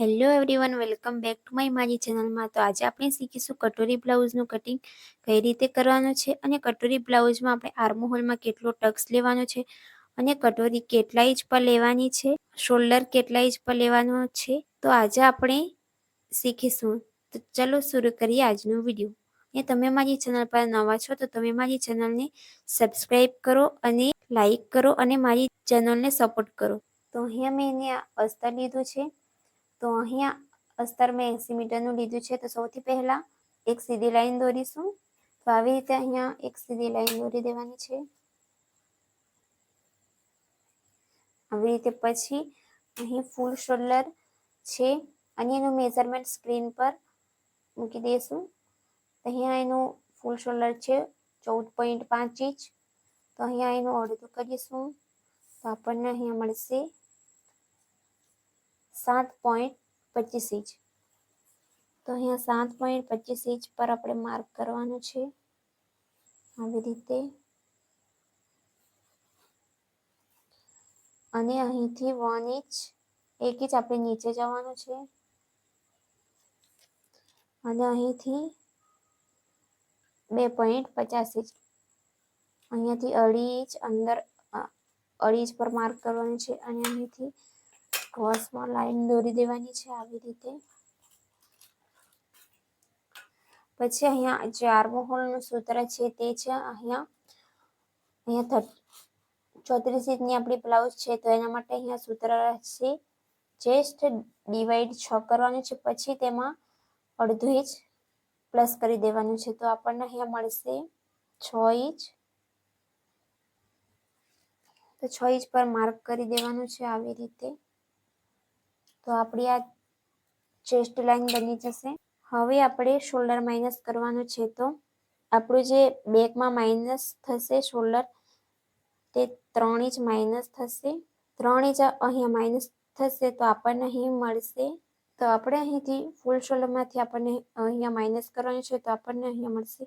Hello everyone welcome back to my મારી ચેનલમાં તો આજે આપણે શીખીશું કટોરી બ્લાઉઝનું કટિંગ કઈ રીતે કરવાનું છે અને કટોરી બ્લાઉઝમાં આપણે આર્મહોલમાં કેટલો ટક્સ લેવાનો છે અને કટોરી કેટલા ઇંચ પર લેવાની છે શોલ્ડર કેટલા ઇંચ પર લેવાનો છે. તો આજે આપણે શીખીશું. તો ચલો શરૂ કરીએ આજનો વીડિયો અને તમે મારી ચેનલ પર નવા છો તો તમે મારી ચેનલને સબસ્ક્રાઈબ કરો અને લાઈક કરો અને મારી ચેનલને સપોર્ટ કરો. તો અહીંયા મેં એને અસ્તર લીધું છે. તો અહીંયા અસ્તર મેં એંસી મીટરનું લીધું છે. તો સૌથી પહેલાં એક સીધી લાઈન દોરીશું. તો આવી રીતે અહીંયા એક સીધી લાઈન દોરી દેવાની છે. આવી રીતે પછી અહીં ફૂલ શોલ્ડર છે. અને એનું મેઝરમેન્ટ સ્ક્રીન પર મૂકી દઈશું. અહીંયા એનું ફૂલ શોલ્ડર છે ચૌદ પોઈન્ટ પાંચ ઇંચ. તો અહીંયા એનું અડધું કરીશું. તો આપણને અહીંયા મળશે સાત પોઈન્ટ પચીસ ઇંચ તો અહીંયા સાત પોઈન્ટ પચીસ ઇંચ પર આપણે માર્ક કરવાનું છે આવી રીતે. અને અહીંથી વન ઇંચ એક ઇંચ આપણે નીચે જવાનું છે. અને અહીંથી બે પોઈન્ટ પચાસ ઇંચ અહીંયાથી અઢી ઇંચ અંદર અઢી ઇંચ પર માર્ક કરવાનું છે. અને અહીંથી ક્રોસમાં લાઈન દોરી દેવાની છે આવી રીતે. પછી અહીંયા જે આર્મહોલનું સૂત્ર છે તે છે અહીંયા અહીંયા ચોત્રીસ ઇંચની આપણી બ્લાઉઝ છે તો એના માટે અહીંયા સૂત્ર રહેશે ચેસ્ટ ડિવાઈડ છ કરવાનું છે પછી તેમાં અડધો ઇંચ પ્લસ કરી દેવાનું છે તો આપણને અહીંયા મળશે છ ઇંચ. તો છ ઇંચ પર માર્ક કરી દેવાનું છે આવી રીતે. તો આપણી આ ચેસ્ટ લાઈન બની જશે. હવે આપણે શોલ્ડર માઇનસ કરવાનું છે તો આપણું જે બેકમાં માઇનસ થશે શોલ્ડર, તે ત્રણ ઇંચ માઇનસ થશે. ત્રણ ઇંચ અહીંયા માઇનસ થશે તો આપણને અહીં મળશે. તો આપણે અહીંથી ફૂલ શોલ્ડરમાંથી આપણને અહીંયા માઇનસ કરવાનું છે તો આપણને અહીંયા મળશે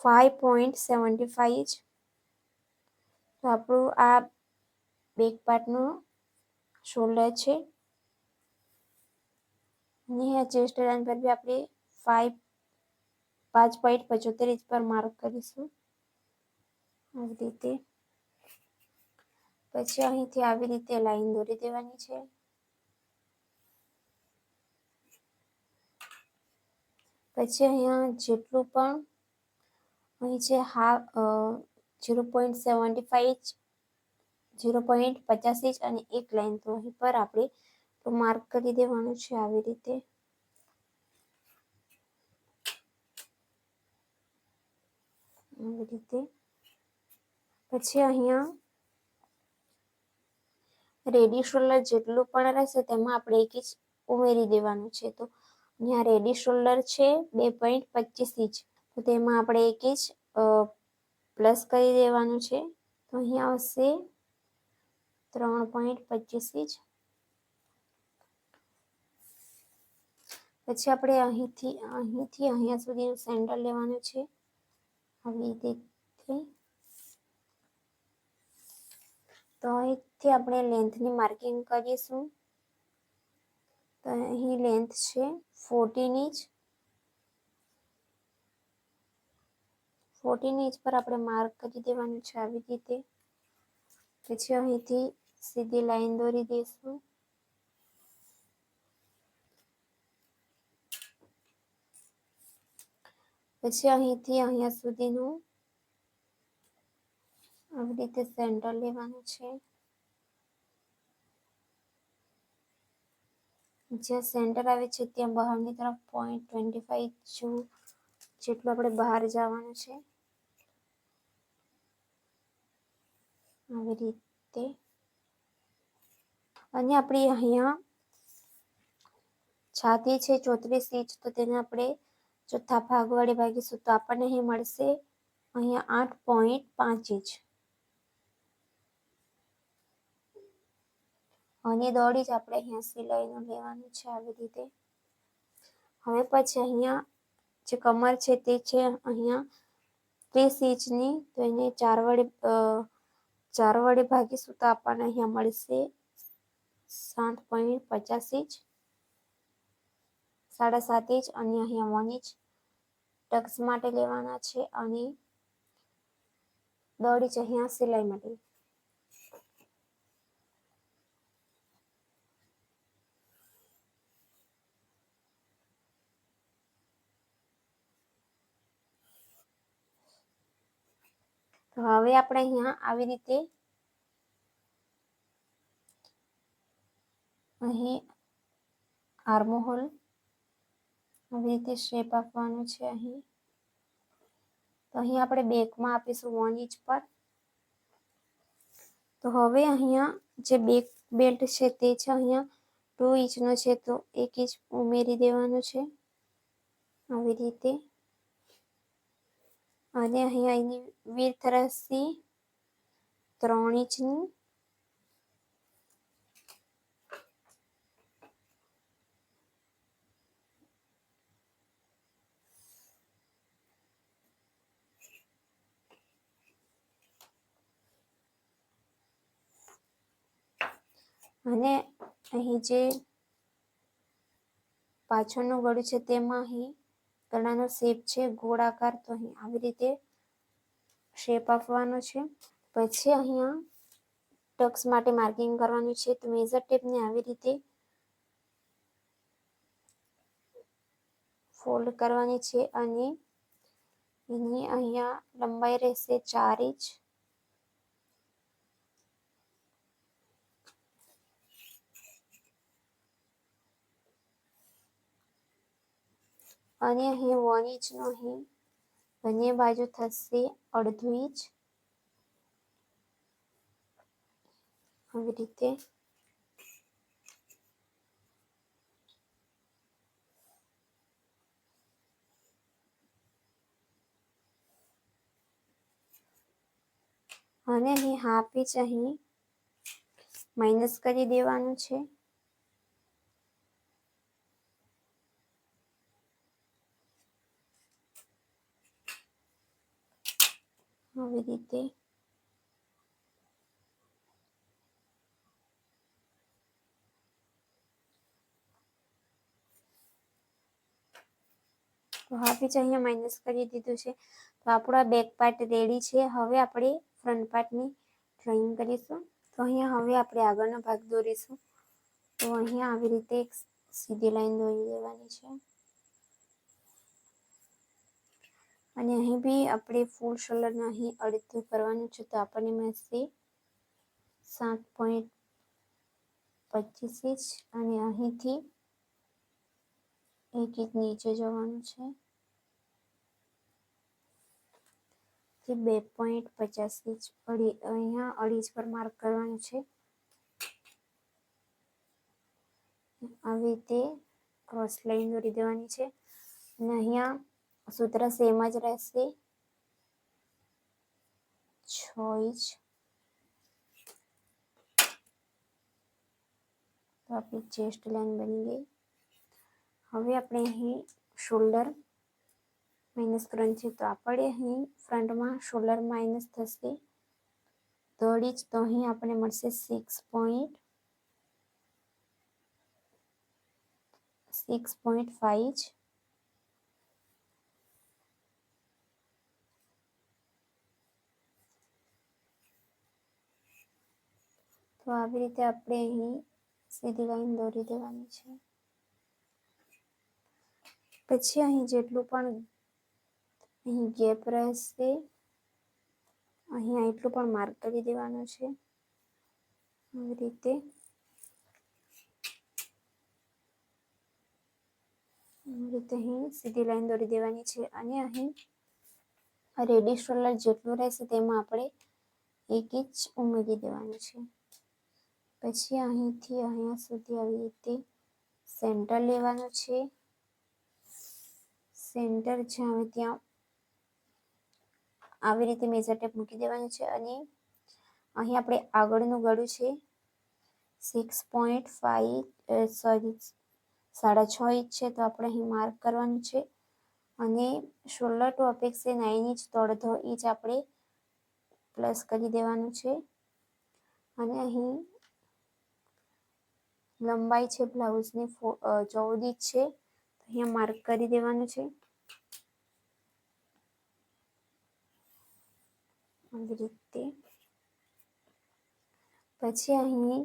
five point seventy five inch. તો આપણું આ બેક પાર્ટનું શોલ્ડર છે. અહીંયા ચેસ્ટ લાઇન પર બી આપણે ફાઈવ પાંચ પોઈન્ટ પચોતેર ઇંચ પર માર્ક કરીશું. આવી રીતે. પછી અહીંથી આવી રીતે લાઈન દોરી દેવાની છે. પછી અહીંયા જેટલું પણ અહીં છે half zero point seventy five inch zero point પચાસ ઇંચ અને એક લાઈન તો અહીં પર આપણે તો માર્ક કરી દેવાનું છે આવી રીતે. આવી રીતે. પછી અહીંયા રેડી શોલ્ડર જેટલું પણ રહેશે તેમાં આપણે એક ઇંચ ઉમેરી દેવાનું છે. તો અહીંયા રેડી શોલ્ડર છે બે પોઈન્ટ પચીસ ઇંચ. તો તેમાં આપણે એક ઇંચ પ્લસ કરી દેવાનું છે. તો અહીંયા આવશે ત્રણ પોઈન્ટ પચીસ ઇંચ. પછી આપણે અહીંથી અહીંથી અહીંયા સુધીનું સેન્ટર લેવાનું છે. આવી રીતે. તો અહીંથી આપણે લેન્થની માર્કિંગ કરીશું. તો અહીં લેન્થ છે ફોર્ટીન ઇંચ ફોર્ટીન ઇંચ પર આપણે માર્ક કરી દેવાનું છે આવી રીતે. પછી અહીંથી સીધી લાઈન દોરી દઈશું. પછી અહીંથી અહીંયા સુધીનું આવી રીતે સેન્ટર લેવાનું છે. જ્યાં સેન્ટર આવે છે, ત્યાં બહારની તરફ પોઈન્ટ ટ્વેન્ટી ફાઈવ જેટલું આપણે બહાર જવાનું છે. આવી રીતે. અને આપણી અહીંયા છાતી છે ચોત્રીસ ઇંચ, તો તેને આપણે ચોથા ભાગ વડે ભાગીશું તો આપણને અહીં મળશે અહીંયા આઠ પોઈન્ટ પાંચ ઇંચ. અને દોડી જ આપણે અહીંયા સિલાઈનું લેવાનું છે આવી રીતે. હવે પછી અહીંયા જે કમર છે તે છે અહીંયા ત્રીસ ઇંચની તો એને ચાર વડે ચાર વડે ભાગીશું તો આપણને અહીંયા મળશે સાત પોઈન્ટ પચાસ ઇંચ. સાડા સાત ઇંચ અને અહીંયા વન ઇંચ ટક્સ માટે લેવાના છે અને દોઢ ઇંચ અહીંયા સિલાઈ માટે. તો હવે આપણે અહીંયા આવી રીતે અહીં આર્મોહોલ આવી રીતે શેપ આપવાનો છે અહીં. તો અહીં આપણે બેકમાં આપીશું વન ઇંચ પર. તો હવે અહીંયા જે બેક બેલ્ટ છે તે છે અહીંયા ટુ ઇંચનો છે, તો એક ઇંચ ઉમેરી દેવાનો છે. આવી રીતે. અને અહીંયા એની વીર તરસથી ત્રણ ઇંચની અને અહીં જે પાછળનું ગળું છે તેમાં અહીં ગળાનો શેપ છે, ગોળાકાર, તો અહીં આવી રીતે શેપ આપવાનો છે. પછી અહીંયા ટક્સ માટે માર્કિંગ કરવાનું છે, તો મેઝર ટેપને આવી રીતે ફોલ્ડ કરવાની છે અને એની અહીંયા લંબાઈ રહેશે ચાર ઇંચ. અને અહીં વન ઇંચનો અહીં બંને બાજુ થશે અડધું ઇંચ આવી રીતે. અને અહીં હાફ ઇંચ અહીં. માઇનસ કરી દેવાનું છે. આવી રીતે. તો ઇંચ અહીંયા માઇનસ કરી દીધું છે. તો આપણો આ બેક પાર્ટ રેડી છે. હવે આપણે ફ્રન્ટ પાર્ટની ડ્રોઈંગ કરીશું. તો અહીંયા હવે આપણે આગળનો ભાગ દોરીશું. તો અહીંયા આવી રીતે એક સીધી લાઈન દોરી દેવાની છે. અને અહીં બી આપણે ફૂલ શોલ્ડરને અહીં અડધું કરવાનું છે, તો આપણને મળશે સાત પોઈન્ટ પચીસ ઇંચ અને અહીંથી એક ઇંચ નીચે જવાનું છે. બે પોઈન્ટ પચાસ ઇંચ અડી અહીંયા અઢી પર માર્ક કરવાનું છે. આવી રીતે ક્રોસ લાઈન દોરી દેવાની છે. અને અહીંયા સૂત્ર સેમ જ રહેશે. છ ઇંચ તો આપણી ચેસ્ટ લાઈન બની ગઈ. હવે આપણે અહીં શોલ્ડર માઇનસ કરવાનું છે, તો આપણે અહીં ફ્રન્ટમાં શોલ્ડર માઇનસ થશે. દોઢ ઇંચ તો અહીં આપણે મળશે six point six point five તો આવી રીતે આપણે અહીં સીધી લાઈન દોરી દેવાની છે. પછી અહીં જેટલું પણ અહીં ગેપ રહેશે અહીંયા એટલું પણ માર્ક કરી દેવાનું છે. આવી રીતે. રીતે અહીં સીધી લાઈન દોરી દેવાની છે. અને અહીં રેડી શોલ્ડર જેટલું રહેશે તેમાં આપણે એક ઇંચ ઉમેરી દેવાનું છે. પછી અહીંથી અહીંયા સુધી આવી રીતે સેન્ટર લેવાનું છે. સેન્ટર છે, હવે ત્યાં આવી રીતે મેજર ટેપ મૂકી દેવાનું છે અને અહીં આપણે આગળનું ગળું છે. સિક્સ પોઈન્ટ ફાઈવ સોરી સાડા છ ઇંચ છે, તો આપણે અહીં માર્ક કરવાનું છે. અને શોલ્ડર ટુ અપેક્ષે નાઇન ઇંચ તો ઇંચ આપણે પ્લસ કરી દેવાનું છે. અને અહીં લંબાઈ છે, બ્લાઉઝની ચૌદ ઇંચ છે. અહીંયા માર્ક કરી દેવાનું છે. આવી રીતે. પછી અહીં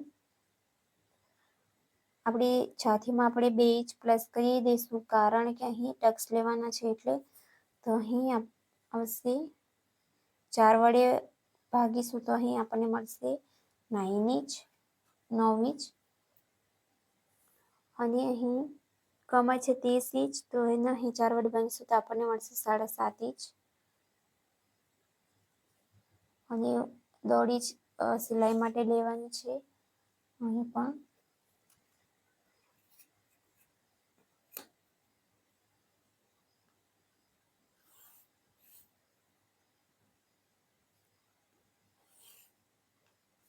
આપણે છાતીમાં આપણે બે ઇંચ પ્લસ કરી દઈશું, કારણ કે અહીં ટક્સ લેવાના છે એટલે. તો અહીં આવશે. ચાર વડે ભાગીશું તો અહીં આપણને મળશે નાઇન ઇંચ નવ ઇંચ અને અહીં કમાય છે ત્રીસ ઇંચ, તો એને અહીં ચાર વડે ભાગીશું તો આપણને મળશે સાડા સાત ઇંચ. અને દોઢ ઇંચ સિલાઈ માટે લેવાની છે. અહીં પણ.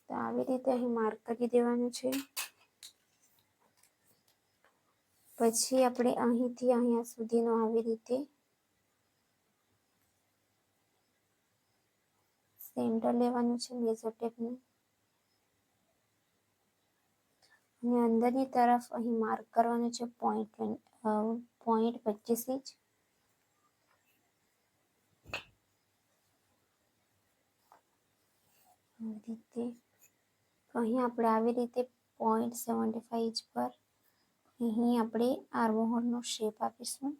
આવી રીતે અહીં માર્ક કરી દેવાનું છે. પછી આપણે અહીંથી અહીંયા સુધીનો આવી રીતે સેન્ટર લેવાનું છે મેજર ટેપનું અને અંદરની તરફ અહીં માર્ક કરવાનું છે પોઈન્ટ પોઈન્ટ પચીસ ઇંચ. રીતે અહીં આપણે આવી રીતે પોઈન્ટ સેવન્ટી ફાઈવ ઇંચ પર અહીં આપણે આર્મહોલનો શેપ આપીશું.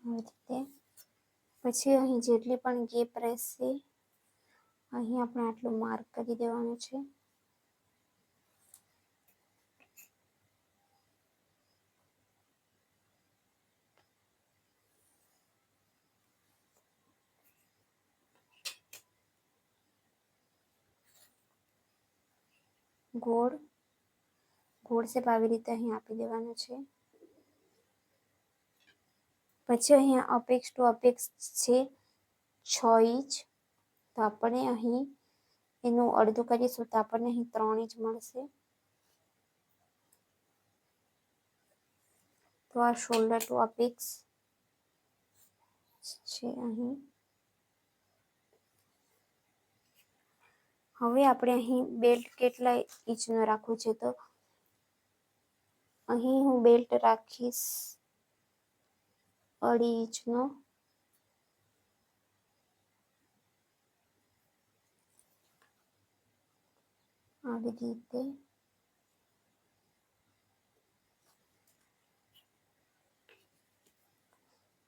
રીતે. પછી અહીં જેટલી પણ ગેપ રહેશે, અહીં આપણે આટલું માર્ક કરી દેવાનું છે. ગોળ ગોળ શેપ આવી રીતે અહીં આપી દેવાનો છે. પછી અહીંયા અપેક્ષ ટુ અપેક્ષ છે છ ઇંચ. તો આપણે અહીં એનું અડધું કરીશું તો આપણને અહીં ત્રણ ઇંચ મળશે. તો આ શોલ્ડર ટુ અપેક્ષ છે અહીં. હવે આપણે અહીં બેલ્ટ કેટલા ઇંચનો રાખવું છે તો અહીં હું બેલ્ટ રાખીશ અઢી ઇંચનો. આવી રીતે.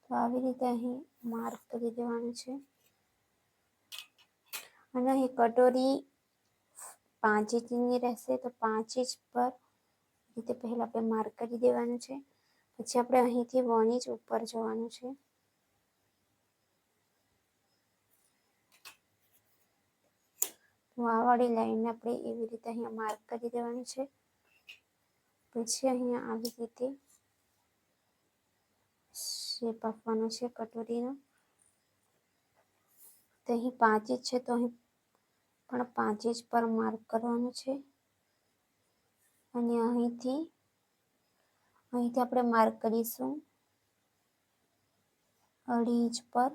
તો આવી રીતે અહીં માર્ક કરી દેવાનું છે. અને અહીં કટોરી પાંચ ઇંચની રહેશે, તો પાંચ ઇંચ પર રીતે પહેલાં આપણે માર્ક કરી દેવાનું છે. પછી આપણે અહીંથી વન ઇંચ ઉપર જવાનું છે. તો લાઈનને લાઈન આપણે એવી રીતે અહીંયા માર્ક કરી દેવાનું છે. પછી અહીંયા આવી રીતે શેપ આપવાનો છે કટોરીનો. તો અહીં પાંચ ઇંચ છે, તો અહીં પણ પાંચ ઇંચ પર માર્ક કરવાનું છે. અને અહીંથી અહીંથી આપણે માર્ક કરીશું. અઢી ઇંચ પર.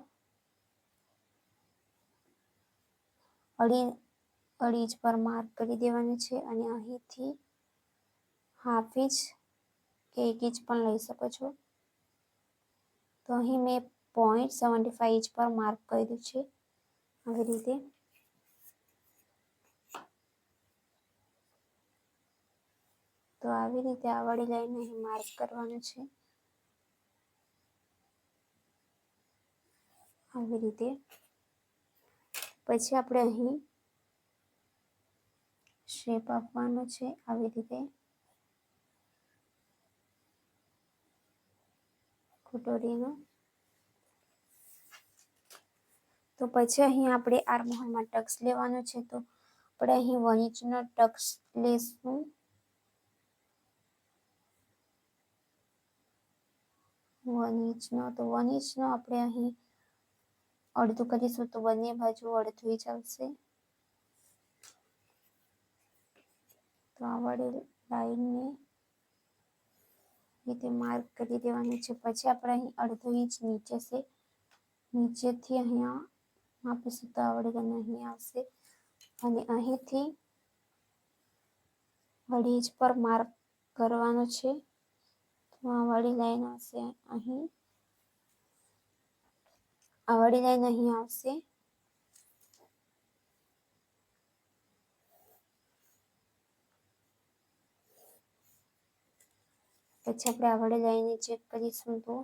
અઢી અઢી ઇંચ પર માર્ક કરી દેવાનું છે અને અહીંથી હાફ ઇંચ કે એક ઇંચ પણ લઈ શકો છો. તો અહીં મેં પોઈન્ટ સેવન્ટી ફાઈવ ઇંચ પર માર્ક કર્યું છે. આવી રીતે. તો આવી રીતે આ વાળી લાઈન અહીં માર્ક કરવાનું છે. આવી રીતે. પછી આપણે અહીં શેપ આપવાનો છે આવી રીતે. કટોરીનો તો પછી અહીં આપણે આર્મહોલમાં ટક્સ લેવાનો છે. તો આપણે અહીં વન ટક્સ લેશું. વન ઇંચનો, તો વન ઇંચનો આપણે અહીં અડધું કરીશું તો બંને બાજુ અડધું ઇંચ આવશે તો આ વડે લાઈનને રીતે માર્ક કરી દેવાની છે. પછી આપણે અહીં અડધો ઇંચ નીચે છે. નીચેથી અહીંયા માપીશું તો આવડે અને અહીં આવશે. અને અહીંથી વળી ઇંચ પર માર્ક કરવાનો છે. વાળી લાઈન આવશે અહીં. આ વાળી લાઈન અહીં આવશે. પછી આપણે આ વાળી લાઈન ચેક કરીશું તો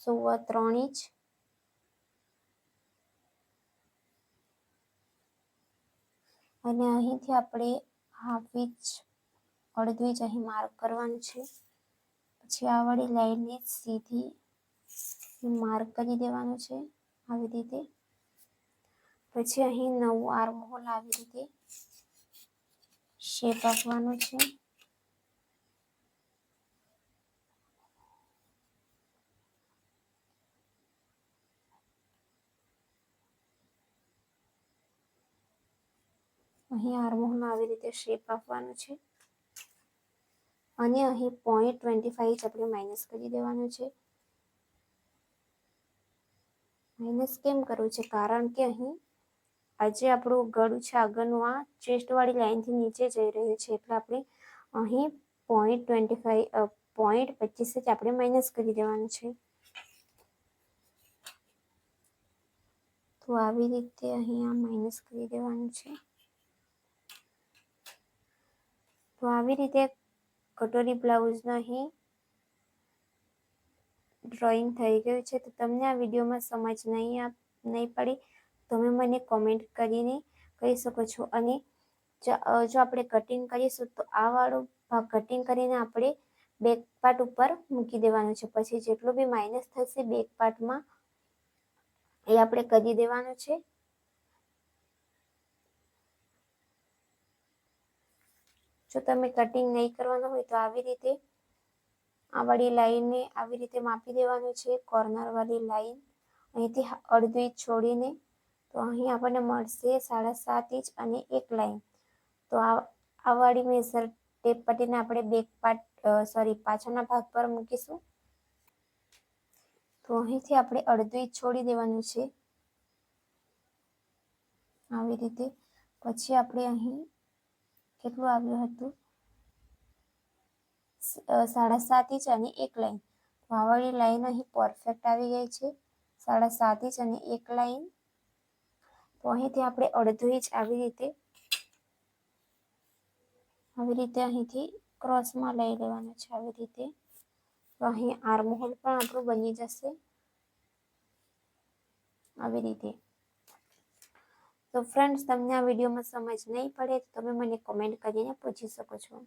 સોવા ત્રણ ઇંચ. અને અહીંથી આપણે હાફ ઇંચ અડધું જ અહીં માર્ક કરવાનું છે. પછી આ વાળી લાઈનને સીધી માર્ક કરી દેવાનું છે આવી રીતે. પછી અહીં નવું આર્મ હોલ આવી રીતે શેપ આપવાનો છે. અહીં આર્મહોલમાં આવી રીતે શેપ આપવાનો છે. અને અહીં પોઈન્ટ ટ્વેન્ટી ફાઈવ આપણે માઇનસ કરી દેવાનું છે. માઇનસ કેમ કરવું છે? કારણ કે અહીં આજે આપણું ગળું છે, આગળનું આ ચેસ્ટવાળી લાઇનથી નીચે જઈ રહ્યું છે. એટલે આપણે અહીં પોઈન્ટ ટ્વેન્ટી ફાઈવ પોઈન્ટ જ આપણે માઇનસ કરી દેવાનું છે. તો આવી રીતે અહીં આ માઇનસ કરી દેવાનું છે. તો આવી રીતે કટોરી બ્લાઉઝનું અહીં ડ્રોઈંગ થઈ ગયું છે. તો તમને આ વિડીયોમાં સમજ નહીં આપ, નહીં પડી તમે મને કોમેન્ટ કરીને કહી શકો છો. અને જો આપણે કટિંગ કરીશું, તો આ વાળો ભાગ કટિંગ કરીને આપણે બેક પાર્ટ ઉપર મૂકી દેવાનું છે. પછી જેટલું બી માઇનસ થશે બેક પાર્ટમાં એ આપણે કરી દેવાનું છે. જો તમે કટિંગ નહીં કરવાનું હોય તો આવી રીતે આ વાળી લાઈનને આવી રીતે માપી દેવાનું છે. કોર્નરવાળી લાઈન અહીંથી અડધું ઇંચ છોડીને તો અહીં આપણને મળશે સાડા સાત ઇંચ અને એક લાઈન તો આ આ વાળી મેઝર ટેપ પટ્ટીને આપણે બેક પાર્ટ સોરી પાછળના ભાગ પર મૂકીશું. તો અહીંથી આપણે અડધું ઇંચ છોડી દેવાનું છે. આવી રીતે. પછી આપણે અહીં કેટલું આવ્યું હતું. સાડા સાત ઇંચ અને એક લાઈન. વાવાળી લાઈન અહીં પરફેક્ટ આવી ગઈ છે. સાડા સાત ઇંચ અને એક લાઈન. તો અહીંથી આપણે અડધો ઇંચ આવી રીતે આવી રીતે અહીંથી ક્રોસમાં લઈ લેવાનું છે. આવી રીતે તો અહીં આર્મહોલ પણ આપણું બની જશે. આવી રીતે. તો ફ્રેન્ડ્સ તમને આ વિડીયોમાં સમજ નહીં પડે તો તમે મને કોમેન્ટ કરીને પૂછી શકો છો.